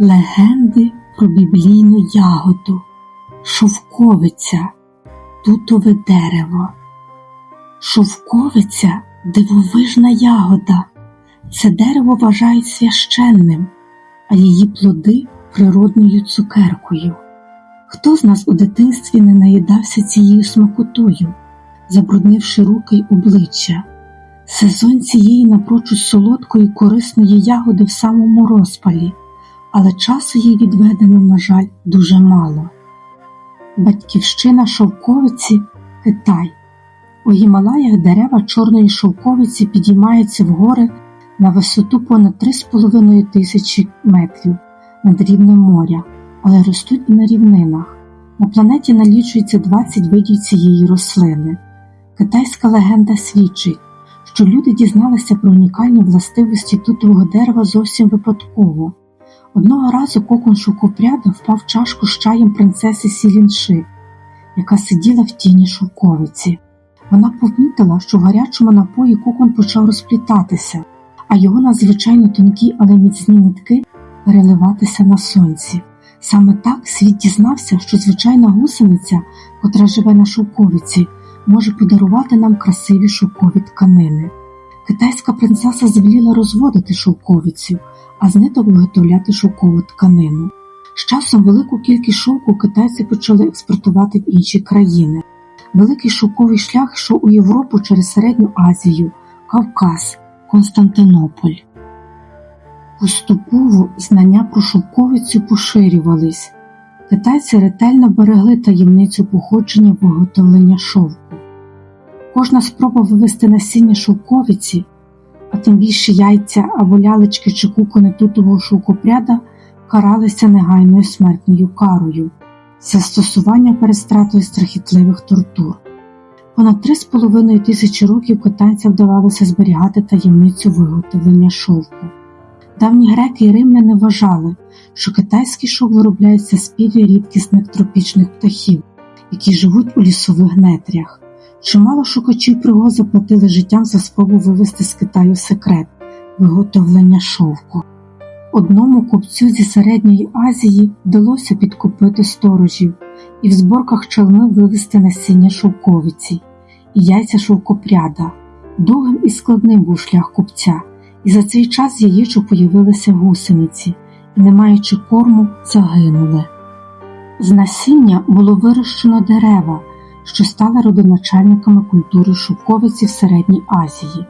Легенди про біблійну ягоду, шовковиця, тутове дерево. Шовковиця дивовижна ягода. Це дерево вважають священним, а її плоди природною цукеркою. Хто з нас у дитинстві не наїдався цією смакотою, забруднивши руки й обличчя? Сезон цієї напрочуд солодкої корисної ягоди в самому розпалі, але часу їй відведено, на жаль, дуже мало. Батьківщина шовковиці Китай. У Гімалаях дерева чорної шовковиці підіймаються в гори на висоту понад 3,5 тисячі метрів над рівнем моря, але ростуть і на рівнинах. На планеті налічується 20 видів цієї рослини. Китайська легенда свідчить, що люди дізналися про унікальні властивості тутового дерева зовсім випадково. Одного разу кокон шовкопряда впав чашку з чаєм принцеси Сілінши, яка сиділа в тіні шовковиці. Вона помітила, що в гарячому напої кокон почав розплітатися, а його надзвичайно тонкі, але міцні нитки переливатися на сонці. Саме так світ дізнався, що звичайна гусениця, котра живе на шовковиці, може подарувати нам красиві шовкові тканини. Китайська принцеса звеліла розводити шовковицю, а з виготовляти шовкову тканину. З часом велику кількість шовку китайці почали експортувати в інші країни. Великий шовковий шлях йшов у Європу через Середню Азію, Кавказ, Константинополь. Поступово знання про шовковицю поширювались. Китайці ретельно берегли таємницю походження виготовлення шовку. Кожна спроба вивести насіння шовковиці, а тим більше яйця або лялечки чи кукони тутового шовкопряда каралися негайною смертною карою застосування перед страхітливих тортур. Понад три з половиною тисячі років китайцям вдавалося зберігати таємницю виготовлення шовку. Давні греки і римляни вважали, що китайський шовк виробляється з пір'я рідкісних тропічних птахів, які живуть у лісових нетрях. Чимало шукачів пригод заплатили життям за спробу вивести з Китаю секрет виготовлення шовку. Одному купцю зі Середньої Азії вдалося підкупити сторожів і в зборках чалми вивезти насіння шовковиці і яйця шовкопряда. Довгим і складним був шлях купця, і за цей час яєчок появилися гусениці і, не маючи корму, загинули. З насіння було вирощено дерева, що стали родоначальниками культури шовковиці в Середній Азії.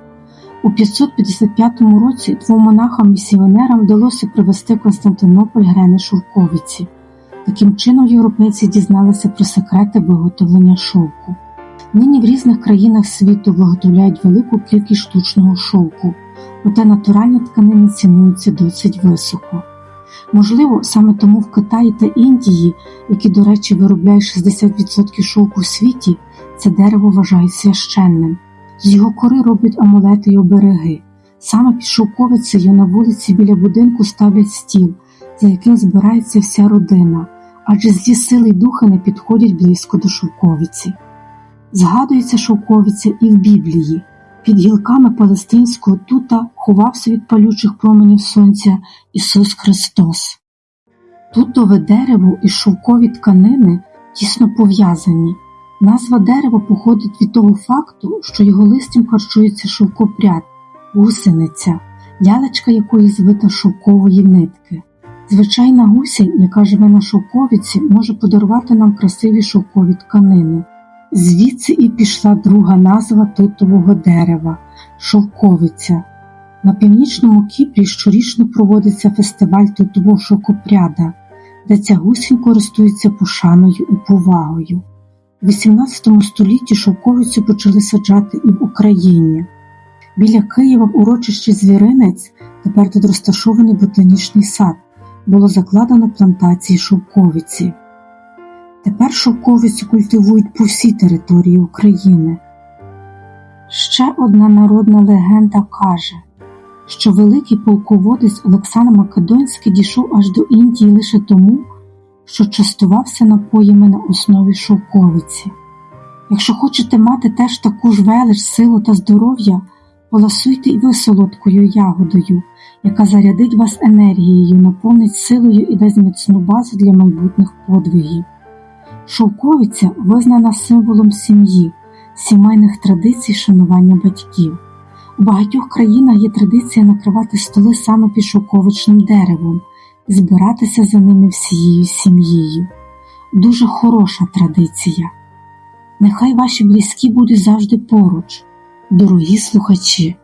У 555 році двом монахам-місіонерам вдалося привезти Константинополь грени шовковиці. Таким чином європейці дізналися про секрети виготовлення шовку. Нині в різних країнах світу виготовляють велику кількість штучного шовку, проте натуральні тканини цінуються досить високо. Можливо, саме тому в Китаї та Індії, які, до речі, виробляють 60% шовку в світі, це дерево вважають священним. З його кори роблять амулети й обереги. Саме під шовковицею на вулиці біля будинку ставлять стіл, за яким збирається вся родина, адже злі сили й духи не підходять близько до шовковиці. Згадується шовковиця і в Біблії. Під гілками палестинського тута ховався від палючих променів сонця Ісус Христос. Тутове дерево і шовкові тканини тісно пов'язані. Назва дерева походить від того факту, що його листям харчується шовкопряд, гусениця, лялечка якої звита шовкової нитки. Звичайна гусінь, яка живе на шовковиці, може подарувати нам красиві шовкові тканини. Звідси і пішла друга назва тутового дерева шовковиця. На північному Кіпрі щорічно проводиться фестиваль тутового шовкопряда, де ця гусінь користується пошаною і повагою. У XVIII столітті шовковицю почали саджати і в Україні. Біля Києва в урочищі Звіринець, тепер тут розташований ботанічний сад, було закладено плантації шовковиці. Тепер шовковицю культивують по всій території України. Ще одна народна легенда каже, що великий полководець Олександр Македонський дійшов аж до Індії лише тому, що частувався напоями на основі шовковиці. Якщо хочете мати теж таку ж велич, силу та здоров'я, поласуйте і ви солодкою ягодою, яка зарядить вас енергією, наповнить силою і дасть міцну базу для майбутніх подвигів. Шовковиця визнана символом сім'ї, сімейних традицій шанування батьків. У багатьох країнах є традиція накривати столи саме під шовковичним деревом збиратися за ними всією сім'єю. Дуже хороша традиція. Нехай ваші близькі будуть завжди поруч, дорогі слухачі.